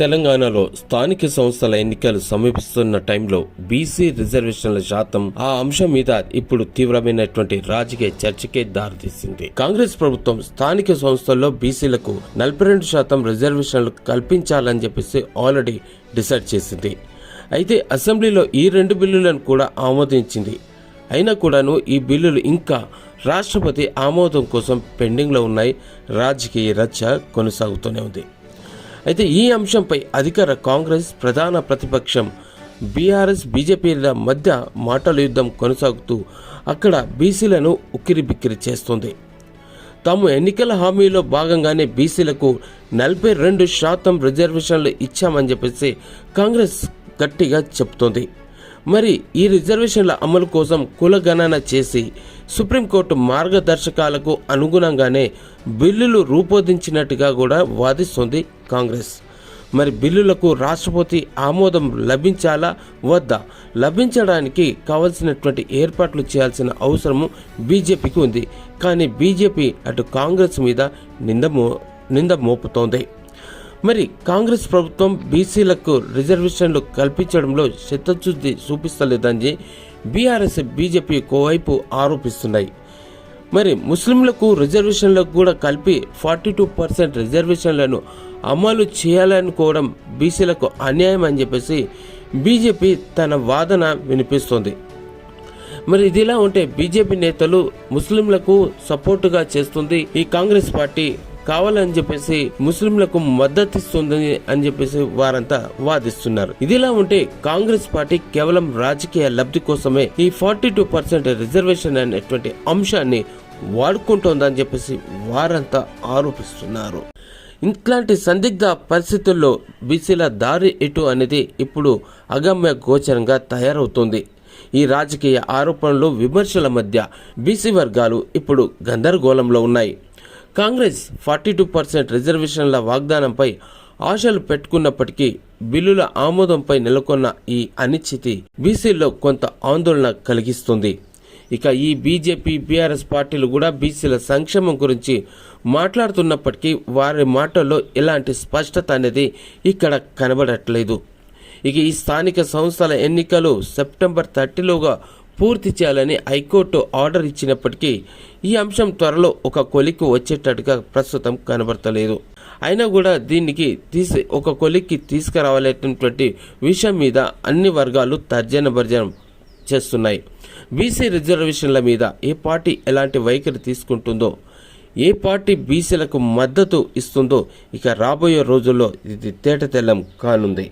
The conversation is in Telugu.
తెలంగాణలో స్థానిక సంస్థల ఎన్నికలు సమీపిస్తున్న టైంలో బీసీ రిజర్వేషన్ల శాతం ఆ అంశం మీద ఇప్పుడు తీవ్రమైనటువంటి రాజకీయ చర్చకే దారితీసింది. కాంగ్రెస్ ప్రభుత్వం స్థానిక సంస్థల్లో బీసీలకు నలభై రెండు శాతం రిజర్వేషన్లు కల్పించాలని చెప్పేసి ఆల్రెడీ డిసైడ్ చేసింది. అయితే అసెంబ్లీలో ఈ రెండు బిల్లులను కూడా ఆమోదించింది. అయినా కూడాను ఈ బిల్లులు ఇంకా రాష్ట్రపతి ఆమోదం కోసం పెండింగ్లో ఉన్నాయి. రాజకీయ రచ్చ కొనసాగుతూనే ఉంది. అయితే ఈ అంశంపై అధికార కాంగ్రెస్ ప్రధాన ప్రతిపక్షం బీఆర్ఎస్ బీజేపీల మధ్య మాటల యుద్ధం కొనసాగుతూ అక్కడ బీసీలను ఉక్కిరి బిక్కిరి చేస్తుంది. తాము ఎన్నికల హామీలో భాగంగానే బీసీలకు నలభై రెండు శాతం రిజర్వేషన్లు ఇచ్చామని చెప్పేసి కాంగ్రెస్ గట్టిగా చెప్తోంది. మరి ఈ రిజర్వేషన్ల అమలు కోసం కుల గణన చేసి సుప్రీంకోర్టు మార్గదర్శకాలకు అనుగుణంగానే బిల్లులు రూపొందించినట్టుగా కూడా వాదిస్తోంది కాంగ్రెస్. మరి బిల్లులకు రాష్ట్రపతి ఆమోదం లభించాలా? వద్దా? లభించడానికి కావలసినటువంటి ఏర్పాట్లు చేయాల్సిన అవసరము బీజేపీకి ఉంది. కానీ బీజేపీ అటు కాంగ్రెస్ మీద నింద మో నింద మోపుతోంది. మరి కాంగ్రెస్ ప్రభుత్వం బీసీలకు రిజర్వేషన్లు కల్పించడంలో చిత్తశుద్ధి చూపిస్తలేదని బీఆర్ఎస్ బీజేపీ కోవైపు ఆరోపిస్తున్నాయి. మరి ముస్లింలకు రిజర్వేషన్లకు కూడా కలిపి ఫార్టీ టూ పర్సెంట్ రిజర్వేషన్లను అమలు చేయాలనుకోవడం బీసీలకు అన్యాయం అని చెప్పేసి బీజేపీ తన వాదన వినిపిస్తోంది. మరి ఇదిలా ఉంటే బీజేపీ నేతలు ముస్లింలకు సపోర్టుగా చేస్తుంది ఈ కాంగ్రెస్ పార్టీ కావాలని చెప్పేసి ముస్లింలకు మద్దతిస్తుంది అని చెప్పేసి వారంతా వాదిస్తున్నారు. ఇదిలా ఉంటే కాంగ్రెస్ పార్టీ కేవలం రాజకీయ లబ్ధి కోసమే ఈ ఫార్టీ టూ పర్సెంట్ రిజర్వేషన్ అనేటువంటి అంశాన్ని వాడుకుంటోందని చెప్పేసి వారంతా ఆరోపిస్తున్నారు. ఇట్లాంటి సందిగ్ధ పరిస్థితుల్లో బీసీల దారి ఎటు అనేది ఇప్పుడు అగమ్య గోచరంగా తయారవుతుంది. ఈ రాజకీయ ఆరోపణలు విమర్శల మధ్య బీసీ వర్గాలు ఇప్పుడు గందరగోళంలో ఉన్నాయి. కాంగ్రెస్ ఫార్టీ టూ పర్సెంట్ రిజర్వేషన్ల వాగ్దానంపై ఆశలు పెట్టుకున్నప్పటికీ బిల్లుల ఆమోదంపై నెలకొన్న ఈ అనిశ్చితి బీసీల్లో కొంత ఆందోళన కలిగిస్తుంది. ఇక ఈ బీజేపీ బీఆర్ఎస్ పార్టీలు కూడా బీసీల సంక్షేమం గురించి మాట్లాడుతున్నప్పటికీ వారి మాటల్లో ఎలాంటి స్పష్టత అనేది ఇక్కడ కనబడట్లేదు. ఇక ఈ స్థానిక సంస్థల ఎన్నికలు సెప్టెంబర్ థర్టీలోగా పూర్తి చేయాలని హైకోర్టు ఆర్డర్ ఇచ్చినప్పటికీ ఈ అంశం త్వరలో ఒక కొలిక్కి వచ్చేటట్టుగా ప్రస్తుతం కనబడతలేదు. అయినా కూడా దీనికి తీసి ఒక కొలిక్కి తీసుకురావాలనేటువంటి విషయం మీద అన్ని వర్గాలు తర్జన భర్జనం చేస్తున్నాయి. బీసీ రిజర్వేషన్ల మీద ఏ పార్టీ ఎలాంటి వైఖరి తీసుకుంటుందో ఏ పార్టీ బీసీలకు మద్దతు ఇస్తుందో ఇక రాబోయే రోజుల్లో ఇది తేటతెల్లం కానుంది.